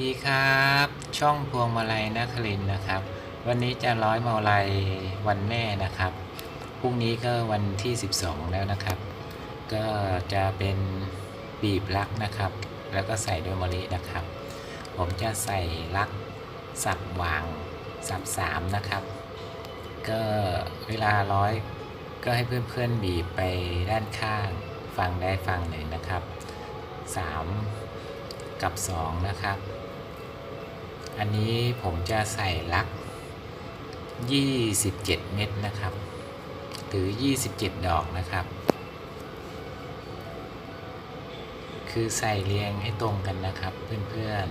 ดีครับ ช่องพวงมาลัยนครินนะครับ วันนี้จะร้อยมาลัยวันแม่นะครับพรุ่งนี้ก็วันที่ 12 แล้วนะครับ ก็จะเป็นบีบลักนะครับ แล้วก็ใส่ด้วยมะลินะครับ ผมจะใส่ลักสับวางสับสามนะครับ ก็เวลาร้อยก็ให้เพื่อนๆบีบไปด้านข้างฝั่งได้ฝั่งหนึ่งนะครับ 3 กับ 2 นะครับ อันนี้ผมจะใส่ลัก 27 เม็ดนะครับ หรือ 27 ดอกนะครับ คือใส่เรียงให้ตรงกันนะครับเพื่อน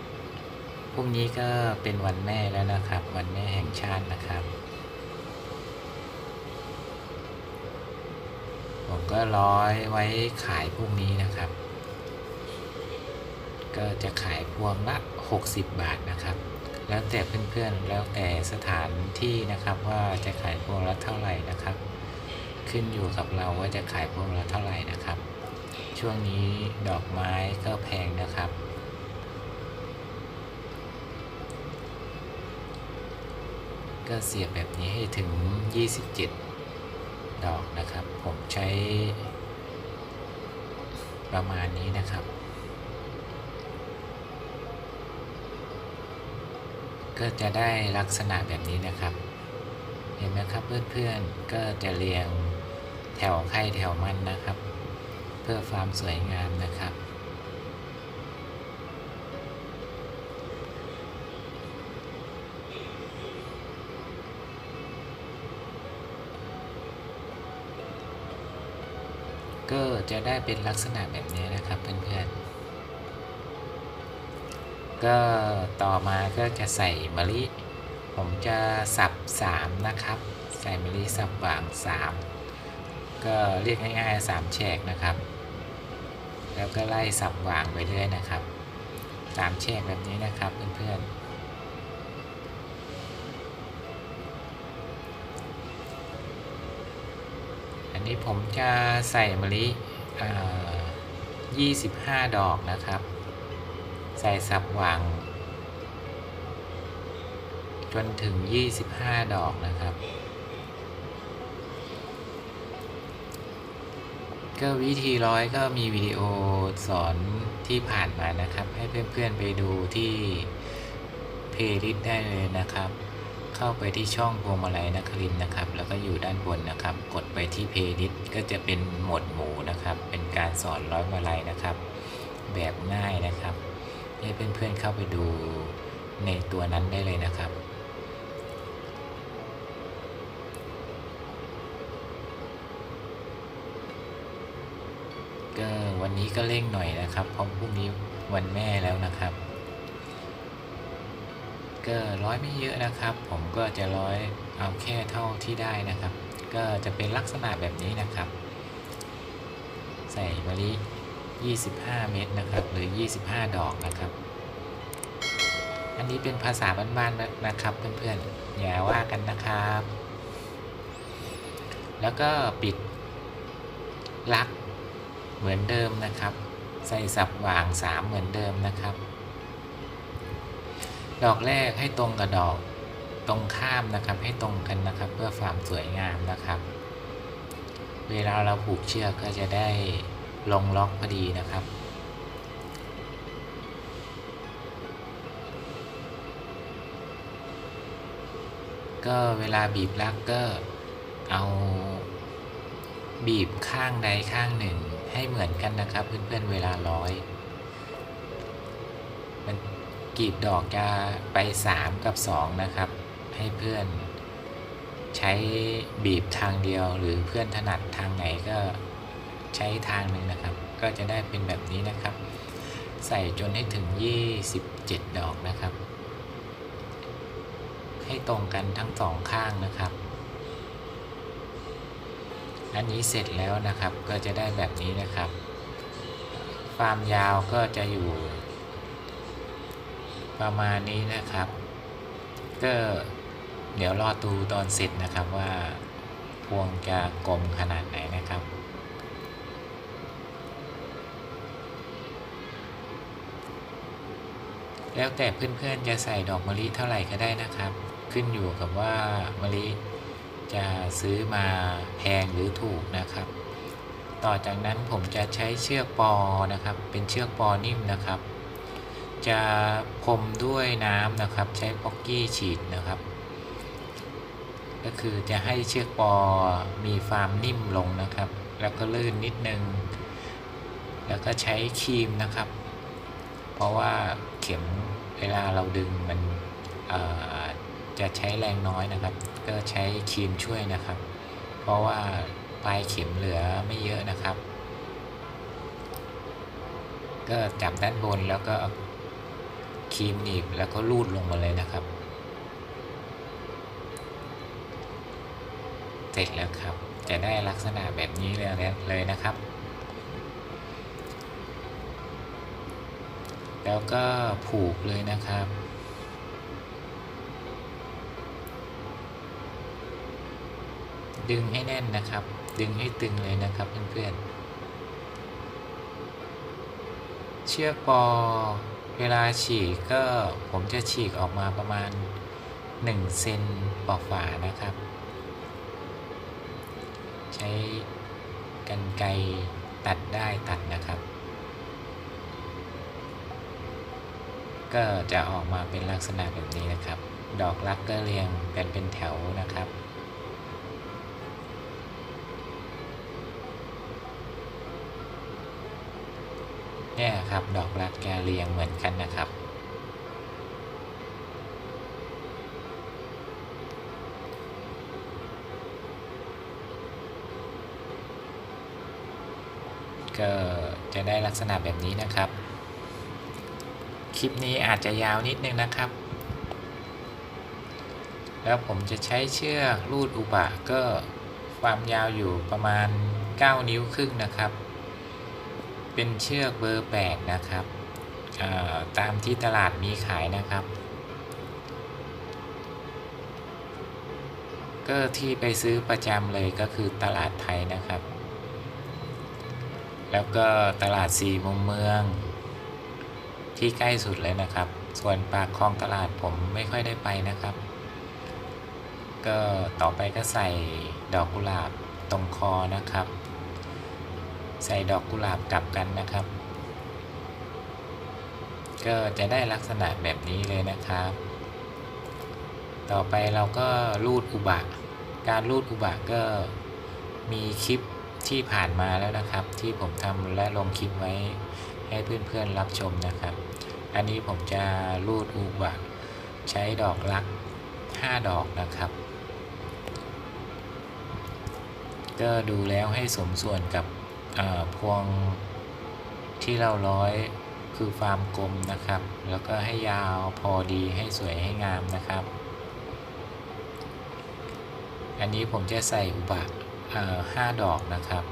ๆ พรุ่งนี้ก็เป็นวันแม่แล้วนะครับ วันแม่แห่งชาตินะครับผมก็ร้อยไว้ขายพรุ่งนี้นะครับ ก็จะขายพวงละ 60 บาทนะครับ แล้วแต่เพื่อนๆ แล้วแต่สถานที่นะครับว่าจะขายพวงละเท่าไหร่นะครับ ขึ้นอยู่กับเราว่าจะขายพวงละเท่าไหร่นะครับ ช่วงนี้ดอกไม้ก็แพงนะครับก็เสียบแบบนี้ให้ถึง 27 ดอกนะครับ ผมใช้ประมาณนี้นะครับ ก็จะได้ลักษณะแบบนี้นะครับ เห็นไหมครับเพื่อนๆก็จะเรียงแถวไข่แถวมันนะครับ เพื่อความสวยงามนะครับก็จะได้เป็นลักษณะแบบนี้นะครับเพื่อนๆ ก็ต่อมาก็จะใส่มะลิ ผมจะสับ 3 นะครับ ใส่มะลิสับหวาง 3 ก็เรียกง่ายๆ3แฉกนะครับ แล้วก็ไล่สับหวางไปเรื่อยนะครับ3แฉกแบบนี้นะครับเพื่อนๆอันนี้ผมจะใส่มะลิ 25 ดอกนะครับ ใส่สับหวางจนถึง 25 ดอกนะครับ ก็วิธีร้อยก็มีวิดีโอสอนที่ผ่านมานะครับ ให้เพื่อนๆไปดูที่เพลย์ลิสต์ได้เลยนะครับ เข้าไปที่ช่องพวงมาลัยนครินนะครับ แล้วก็อยู่ด้านบนนะครับ กดไปที่เพลย์ลิสต์ก็จะเป็นหมวดหมู่นะครับ เป็นการสอนร้อยมาลัยนะครับ แบบง่ายนะครับ ให้เพื่อนๆเข้าไปดูในตัวนั้นได้เลยนะครับ ก็วันนี้ก็เร่งหน่อยนะครับ เพราะพรุ่งนี้วันแม่แล้วนะครับ ก็ร้อยไม่เยอะนะครับ ผมก็จะร้อยเอาแค่เท่าที่ได้นะครับ ก็จะเป็นลักษณะแบบนี้นะครับ ใส่มะลิ 25 เม็ดนะครับ หรือ 25 ดอกนะครับ อันนี้เป็นภาษาบ้านๆนะครับเพื่อนๆอย่าว่ากันนะครับ แล้วก็ปิดลักเหมือนเดิมนะครับ ใส่สับวาง 3 เหมือนเดิมนะครับ ดอกแรกให้ตรงกับดอกตรงข้ามนะครับให้ตรงกันนะครับ เพื่อความสวยงามนะครับ เวลาเราผูกเชือกก็จะได้ ลงล็อกพอดีนะครับ ก็เวลาบีบลักก็เอาบีบข้างใดข้างหนึ่งให้เหมือนกันนะครับ เพื่อนๆเวลาร้อย มันกีบดอกจะไป 3 กับ 2 นะครับ ให้เพื่อนใช้บีบทางเดียวหรือเพื่อนถนัดทางไหนก็ ใช้ทางหนึ่งนะครับ ก็จะได้เป็นแบบนี้นะครับ ใส่จนให้ถึง 27 ดอกนะครับ ให้ตรงกันทั้งสองข้างนะครับอันนี้เสร็จแล้วนะครับก็จะได้แบบนี้นะครับ ความยาวก็จะอยู่ ประมาณนี้นะครับ ก็เดี๋ยวรอดูตอนเสร็จนะครับว่าพวงจะกลมขนาดไหนนะครับ แล้วแต่เพื่อนๆจะใส่ดอกมะลิเท่าไหร่ก็ได้นะครับ ขึ้นอยู่กับว่ามะลิจะซื้อมาแพงหรือถูกนะครับ ต่อจากนั้นผมจะใช้เชือกปอนะครับ เป็นเชือกปอนิ่มนะครับ จะพรมด้วยน้ำนะครับ ใช้ป๊อกกี้ฉีดนะครับ ก็คือจะให้เชือกปอมีความนิ่มลงนะครับ แล้วก็ลื่นนิดนึง แล้วก็ใช้ครีมนะครับ ราะว่าเข็มเวลาเราดึงมันจะใช้แรงน้อยนะครับ ก็ใช้ครีมช่วยนะครับ เพราะว่าปลายเข็มเหลือไม่เยอะนะครับ ก็จับด้านบนแล้วก็ครีมหนีบแล้วก็ลูดลงมาเลยนะครับ เสร็จแล้วครับ จะได้ลักษณะแบบนี้เลยเลยนะครับ แล้วก็ผูกเลยนะครับ ดึงให้แน่นนะครับ ดึงให้ตึงเลยนะครับเพื่อนๆ เชือกปอเวลาฉีกก็ผมจะฉีกออกมาประมาณ1เซนปอกฝานะครับ ใช้กันไกรตัดได้ตัดนะครับ ก็จะออกมาเป็นลักษณะแบบนี้นะครับ ดอกรักก็เรียงกันเป็นแถวนะครับ เนี่ยครับดอกรักแกเรียงเหมือนกันนะครับก็จะได้ลักษณะแบบนี้นะครับ คลิปนี้อาจจะยาวนิดนึงนะครับ แล้วผมจะใช้เชือกรูดอุบะก็ความยาวอยู่ประมาณ 9 นิ้วครึ่งนะครับ เป็นเชือกเบอร์ 8 นะครับ ตามที่ตลาดมีขายนะครับ ก็ที่ไปซื้อประจำเลยก็คือตลาดไทยนะครับ แล้วก็ตลาดสี่มุมเมือง ที่ใกล้สุดเลยนะครับ ส่วนปากคลองตลาดผมไม่ค่อยได้ไปนะครับ ก็ต่อไปก็ใส่ดอกกุหลาบตรงคอนะครับ ใส่ดอกกุหลาบกลับกันนะครับ ก็จะได้ลักษณะแบบนี้เลยนะครับ ต่อไปเราก็รูดอุบะ การรูดอุบะก็มีคลิปที่ผ่านมาแล้วนะครับ ที่ผมทำและลงคลิปไว้ให้เพื่อนๆรับชมนะครับ อันนี้ผมจะรูดอุบะใช้ดอกลัก 5 ดอกนะครับ ก็ดูแล้วให้สมส่วนกับพวงที่เราร้อยคือฟาร์มกลมนะครับ แล้วก็ให้ยาวพอดีให้สวยให้งามนะครับ อันนี้ผมจะใส่อุบะห้าดอกนะครับ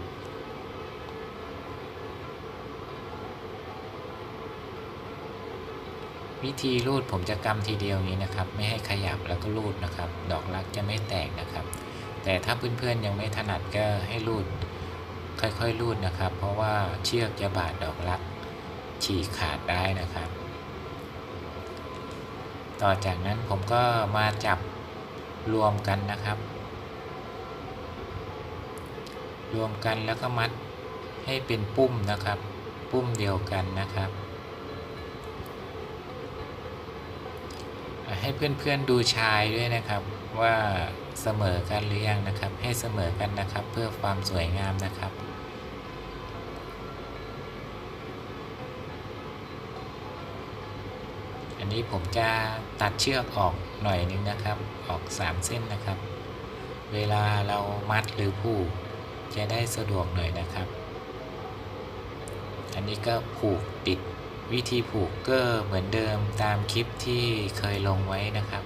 วิธีรูดผมจะกำทีเดียวนี้นะครับ ไม่ให้ขยับแล้วก็รูดนะครับ ดอกรักจะไม่แตกนะครับ แต่ถ้าเพื่อนๆยังไม่ถนัดก็ให้รูด ค่อยๆรูดนะครับ เพราะว่าเชือกจะบาดดอกรักฉีกขาดได้นะครับ ต่อจากนั้นผมก็มาจับรวมกันนะครับ รวมกันแล้วก็มัดให้เป็นปุ้มนะครับ ปุ้มเดียวกันนะครับ ให้เพื่อนๆดูชายด้วยนะครับ ว่าเสมอกันหรือยังนะครับ ให้เสมอกันนะครับ เพื่อความสวยงามนะครับอันนี้ผมจะตัดเชือกออกหน่อยนึงนะครับ ออก 3 เส้นนะครับ เวลาเรามัดหรือผูกจะได้สะดวกหน่อยนะครับ อันนี้ก็ผูกติด วิธีผูกก็เหมือนเดิมตามคลิปที่เคยลงไว้นะครับ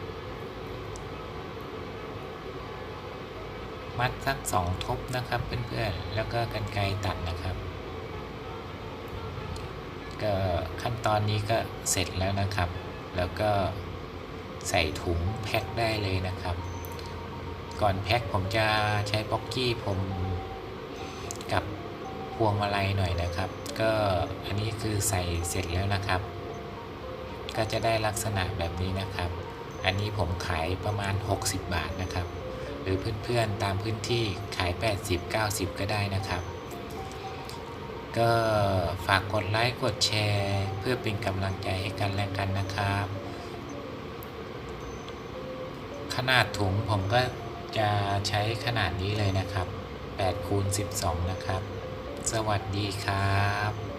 มัดสักสองทบนะครับเพื่อนๆ แล้วก็กันไกรตัดนะครับ ก็ขั้นตอนนี้ก็เสร็จแล้วนะครับ แล้วก็ใส่ถุงแพ็คได้เลยนะครับ ก่อนแพ็คผมจะใช้ป๊อกกี้ผมกับพวงมาลัยหน่อยนะครับ ก็อันนี้คือใส่เสร็จแล้วนะครับ ก็จะได้ลักษณะแบบนี้นะครับ อันนี้ผมขายประมาณ 60 บาทนะครับ หรือเพื่อนๆตามพื้นที่ขาย 80 90 ก็ได้นะครับ ก็ฝากกดไลค์กดแชร์ เพื่อเป็นกำลังใจให้กันและกันนะครับ ขนาดถุงผมก็จะใช้ขนาดนี้เลยนะครับ8คูณ12 นะครับ สวัสดีครับ